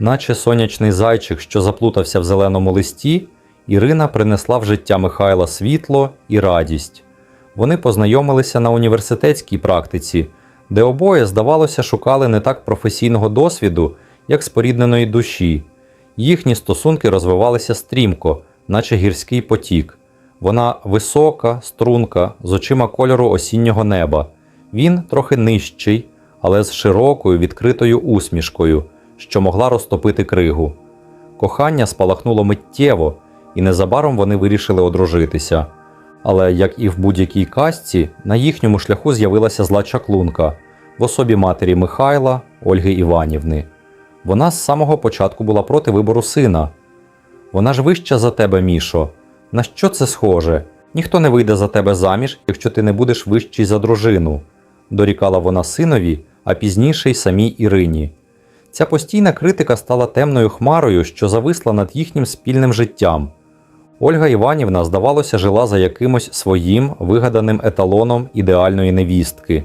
Наче сонячний зайчик, що заплутався в зеленому листі, Ірина принесла в життя Михайла світло і радість. Вони познайомилися на університетській практиці, де обоє, здавалося, шукали не так професійного досвіду, як спорідненої душі. Їхні стосунки розвивалися стрімко, наче гірський потік. Вона висока, струнка, з очима кольору осіннього неба. Він трохи нижчий, але з широкою відкритою усмішкою, що могла розтопити кригу. Кохання спалахнуло миттєво, і незабаром вони вирішили одружитися. Але, як і в будь-якій казці, на їхньому шляху з'явилася зла чаклунка в особі матері Михайла Ольги Іванівни. Вона з самого початку була проти вибору сина. Вона ж вища за тебе, Мішо. На що це схоже? Ніхто не вийде за тебе заміж, якщо ти не будеш вищий за дружину, дорікала вона синові, а пізніше й самій Ірині. Ця постійна критика стала темною хмарою, що зависла над їхнім спільним життям. Ольга Іванівна, здавалося, жила за якимось своїм вигаданим еталоном ідеальної невістки.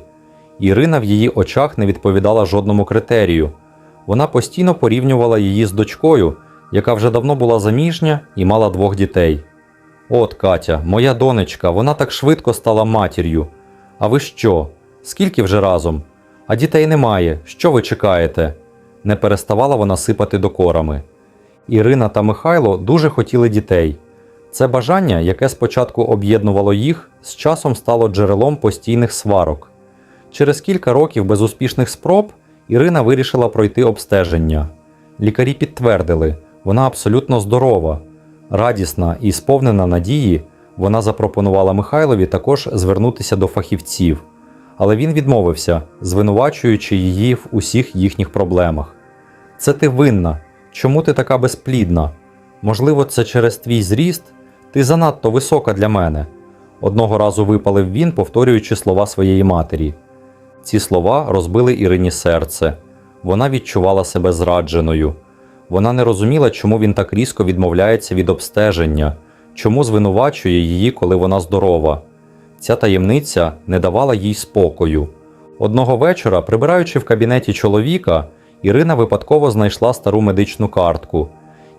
Ірина в її очах не відповідала жодному критерію. Вона постійно порівнювала її з дочкою, яка вже давно була заміжня і мала двох дітей. От, Катя, моя донечка, вона так швидко стала матір'ю. А ви що? Скільки вже разом? А дітей немає. Що ви чекаєте? Не переставала вона сипати докорами. Ірина та Михайло дуже хотіли дітей. Це бажання, яке спочатку об'єднувало їх, з часом стало джерелом постійних сварок. Через кілька років безуспішних спроб Ірина вирішила пройти обстеження. Лікарі підтвердили, вона абсолютно здорова. Радісна і сповнена надії, вона запропонувала Михайлові також звернутися до фахівців, але він відмовився, звинувачуючи її в усіх їхніх проблемах. Це ти винна. Чому ти така безплідна? Можливо, це через твій зріст? Ти занадто висока для мене. Одного разу випалив він, повторюючи слова своєї матері. Ці слова розбили Ірині серце. Вона відчувала себе зрадженою. Вона не розуміла, чому він так різко відмовляється від обстеження, чому звинувачує її, коли вона здорова. Ця таємниця не давала їй спокою. Одного вечора, прибираючи в кабінеті чоловіка, Ірина випадково знайшла стару медичну картку.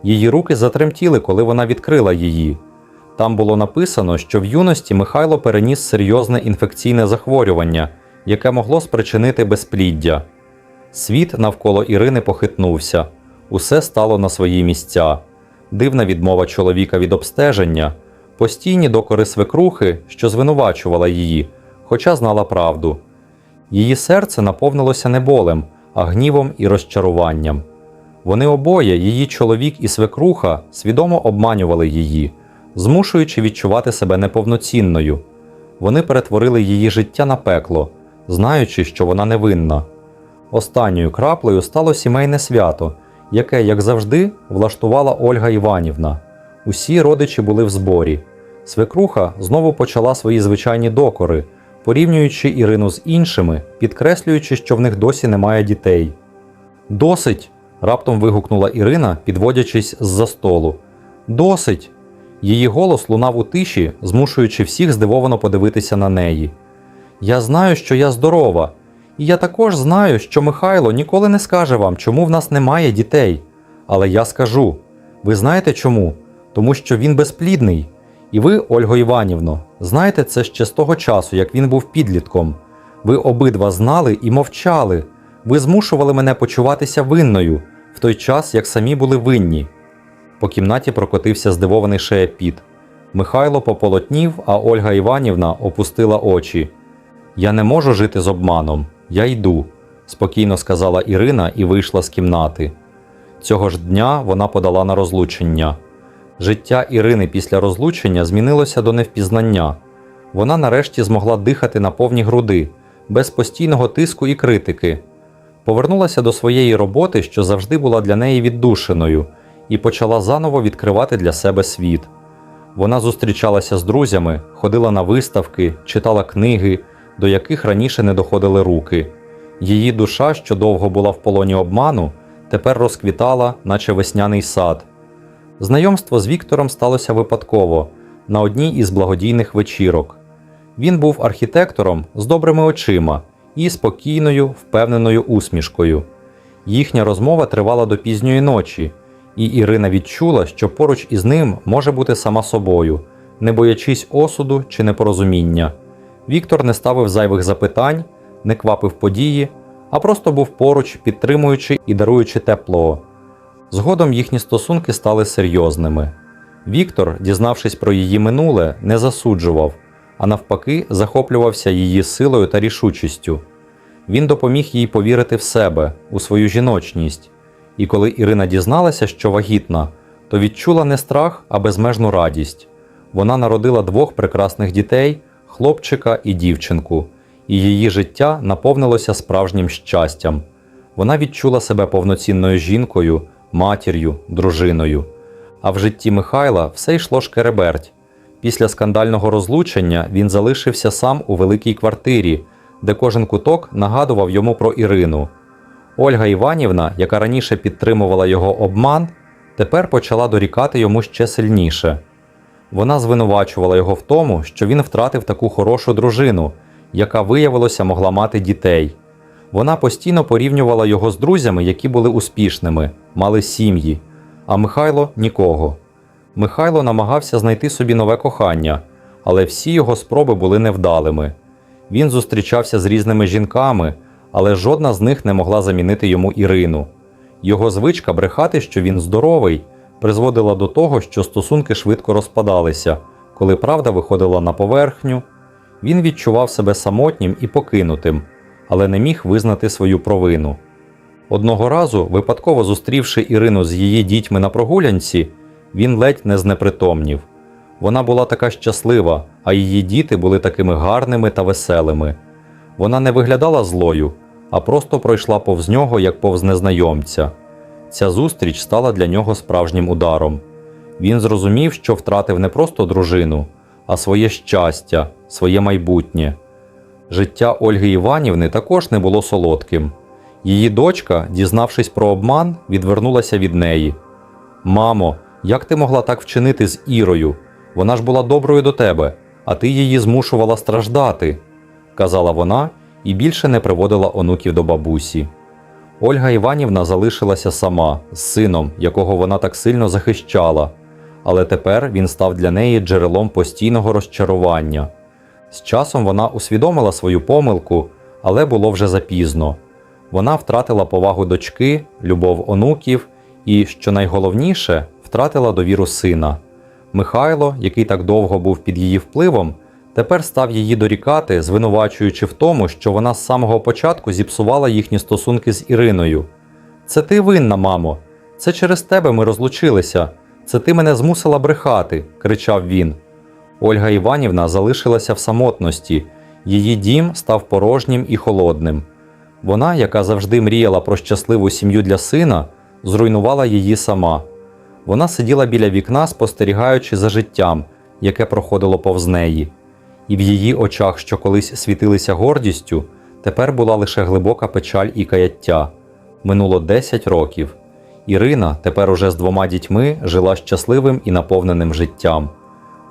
Її руки затремтіли, коли вона відкрила її. Там було написано, що в юності Михайло переніс серйозне інфекційне захворювання, яке могло спричинити безпліддя. Світ навколо Ірини похитнувся, усе стало на свої місця. Дивна відмова чоловіка від обстеження, постійні докори свекрухи, що звинувачувала її, хоча знала правду. Її серце наповнилося не болем, а гнівом і розчаруванням. Вони обоє, її чоловік і свекруха, свідомо обманювали її, змушуючи відчувати себе неповноцінною. Вони перетворили її життя на пекло, знаючи, що вона невинна. Останньою краплею стало сімейне свято, яке, як завжди, влаштувала Ольга Іванівна. Усі родичі були в зборі. Свекруха знову почала свої звичайні докори, порівнюючи Ірину з іншими, підкреслюючи, що в них досі немає дітей. Досить. раптом вигукнула Ірина, підводячись з-за столу. Досить. Її голос лунав у тиші, змушуючи всіх здивовано подивитися на неї. Я знаю, що я здорова, і я також знаю, що Михайло ніколи не скаже вам, чому в нас немає дітей. Але я скажу ви знаєте чому? Тому що він безплідний. І ви, Ольго Іванівно, знаєте це ще з того часу, як він був підлітком. Ви обидва знали і мовчали. Ви змушували мене почуватися винною в той час, як самі були винні. По кімнаті прокотився здивований шеєпіт. Михайло пополотнів, а Ольга Іванівна опустила очі. Я не можу жити з обманом, я йду, спокійно сказала Ірина і вийшла з кімнати. Цього ж дня вона подала на розлучення. Життя Ірини після розлучення змінилося до невпізнання. Вона нарешті змогла дихати на повні груди, без постійного тиску і критики. Повернулася до своєї роботи, що завжди була для неї віддушиною, і почала заново відкривати для себе світ. Вона зустрічалася з друзями, ходила на виставки, читала книги, до яких раніше не доходили руки. Її душа, що довго була в полоні обману, тепер розквітала, наче весняний сад. Знайомство з Віктором сталося випадково на одній із благодійних вечірок. Він був архітектором з добрими очима і спокійною, впевненою усмішкою. Їхня розмова тривала до пізньої ночі, і Ірина відчула, що поруч із ним може бути сама собою, не боячись осуду чи непорозуміння. Віктор не ставив зайвих запитань, не квапив події, а просто був поруч, підтримуючи і даруючи тепло. Згодом їхні стосунки стали серйозними. Віктор, дізнавшись про її минуле, не засуджував, а навпаки, захоплювався її силою та рішучістю. Він допоміг їй повірити в себе, у свою жіночність. І коли Ірина дізналася, що вагітна, то відчула не страх, а безмежну радість. Вона народила двох прекрасних дітей хлопчика і дівчинку, і її життя наповнилося справжнім щастям. Вона відчула себе повноцінною жінкою, матір'ю, дружиною. А в житті Михайла все йшло шкереберть. Після скандального розлучення він залишився сам у великій квартирі, де кожен куток нагадував йому про Ірину. Ольга Іванівна, яка раніше підтримувала його обман, тепер почала дорікати йому ще сильніше. Вона звинувачувала його в тому, що він втратив таку хорошу дружину, яка виявилося могла мати дітей. Вона постійно порівнювала його з друзями, які були успішними, мали сім'ї, а Михайло нікого. Михайло намагався знайти собі нове кохання, але всі його спроби були невдалими. Він зустрічався з різними жінками, але жодна з них не могла замінити йому Ірину. Його звичка брехати, що він здоровий, призводила до того, що стосунки швидко розпадалися, коли правда виходила на поверхню. Він відчував себе самотнім і покинутим, але не міг визнати свою провину. Одного разу, випадково зустрівши Ірину з її дітьми на прогулянці, він ледь не знепритомнів. Вона була така щаслива, а її діти були такими гарними та веселими. Вона не виглядала злою, а просто пройшла повз нього, як повз незнайомця. Ця зустріч стала для нього справжнім ударом. Він зрозумів, що втратив не просто дружину, а своє щастя, своє майбутнє. Життя Ольги Іванівни також не було солодким. Її дочка, дізнавшись про обман, відвернулася від неї. Мамо, як ти могла так вчинити з Ірою? Вона ж була доброю до тебе, а ти її змушувала страждати, казала вона і більше не приводила онуків до бабусі. Ольга Іванівна залишилася сама з сином, якого вона так сильно захищала, але тепер він став для неї джерелом постійного розчарування. З часом вона усвідомила свою помилку, але було вже запізно. Вона втратила повагу дочки, любов онуків і, що найголовніше, втратила довіру сина. Михайло, який так довго був під її впливом, тепер став її дорікати, звинувачуючи в тому, що вона з самого початку зіпсувала їхні стосунки з Іриною. Це ти винна, мамо. Це через тебе ми розлучилися. Це ти мене змусила брехати, кричав він. Ольга Іванівна залишилася в самотності, її дім став порожнім і холодним. Вона, яка завжди мріяла про щасливу сім'ю для сина, зруйнувала її сама. Вона сиділа біля вікна, спостерігаючи за життям, яке проходило повз неї, і в її очах, що колись світилися гордістю, тепер була лише глибока печаль і каяття. Минуло 10 років. Ірина, тепер уже з двома дітьми, жила щасливим і наповненим життям.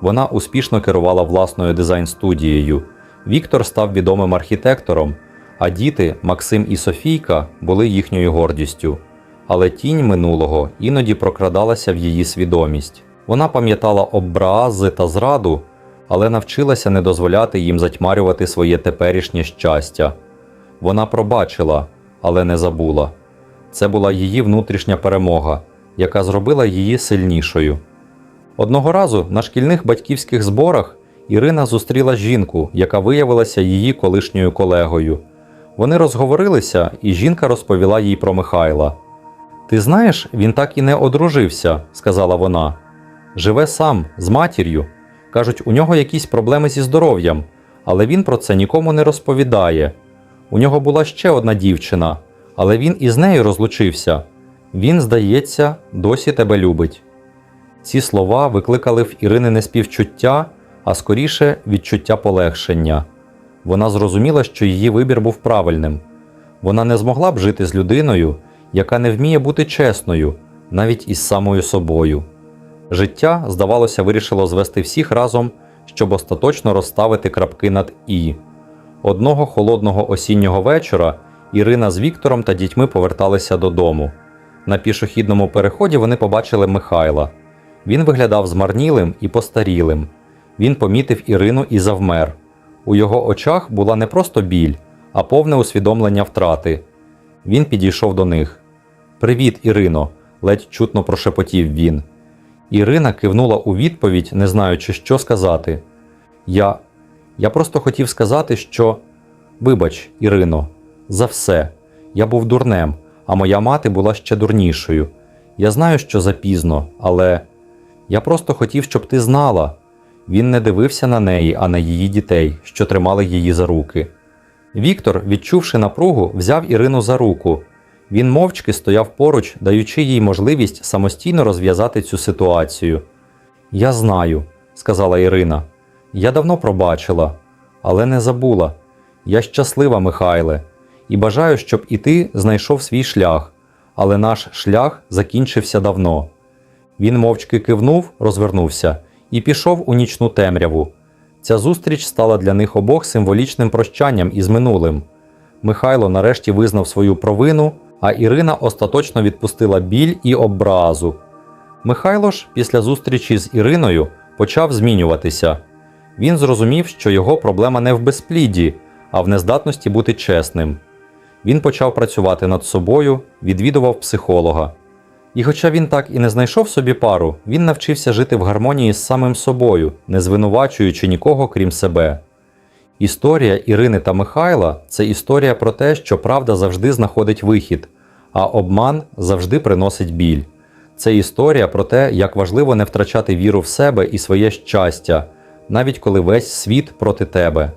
Вона успішно керувала власною дизайн-студією. Віктор став відомим архітектором, а діти Максим і Софійка були їхньою гордістю. Але тінь минулого іноді прокрадалася в її свідомість. Вона пам'ятала образи та зраду, але навчилася не дозволяти їм затьмарювати своє теперішнє щастя. Вона пробачила, але не забула. Це була її внутрішня перемога, яка зробила її сильнішою. Одного разу на шкільних батьківських зборах Ірина зустріла жінку, яка виявилася її колишньою колегою. Вони розговорилися, і жінка розповіла їй про Михайла. Ти знаєш, він так і не одружився, сказала вона. Живе сам, з матір'ю. Кажуть, у нього якісь проблеми зі здоров'ям, але він про це нікому не розповідає. У нього була ще одна дівчина, але він із нею розлучився. Він, здається, досі тебе любить. Ці слова викликали в Ірини не співчуття, а скоріше відчуття полегшення. Вона зрозуміла, що її вибір був правильним. Вона не змогла б жити з людиною, яка не вміє бути чесною, навіть із самою собою. Життя, здавалося, вирішило звести всіх разом, щоб остаточно розставити крапки над І. Одного холодного осіннього вечора Ірина з Віктором та дітьми поверталися додому. На пішохідному переході вони побачили Михайла. Він виглядав змарнілим і постарілим. Він помітив Ірину і завмер. У його очах була не просто біль, а повне усвідомлення втрати. Він підійшов до них. Привіт, Ірино, ледь чутно прошепотів він. Ірина кивнула у відповідь, не знаючи, що сказати. Я. Я просто хотів сказати, що. Вибач, Ірино, за все. Я був дурнем, а моя мати була ще дурнішою. Я знаю, що запізно, але я просто хотів, щоб ти знала. Він не дивився на неї, а на її дітей, що тримали її за руки. Віктор, відчувши напругу, взяв Ірину за руку. Він мовчки стояв поруч, даючи їй можливість самостійно розв'язати цю ситуацію. Я знаю, сказала Ірина. Я давно пробачила, але не забула. Я щаслива, Михайле, і бажаю, щоб і ти знайшов свій шлях, але наш шлях закінчився давно. Він мовчки кивнув, розвернувся і пішов у нічну темряву. Ця зустріч стала для них обох символічним прощанням із минулим. Михайло нарешті визнав свою провину, а Ірина остаточно відпустила біль і образу. Михайло ж після зустрічі з Іриною почав змінюватися. Він зрозумів, що його проблема не в безпліді, а в нездатності бути чесним. Він почав працювати над собою, відвідував психолога. І хоча він так і не знайшов собі пару, він навчився жити в гармонії з самим собою, не звинувачуючи нікого крім себе. Історія Ірини та Михайла це історія про те, що правда завжди знаходить вихід, а обман завжди приносить біль. Це історія про те, як важливо не втрачати віру в себе і своє щастя, навіть коли весь світ проти тебе.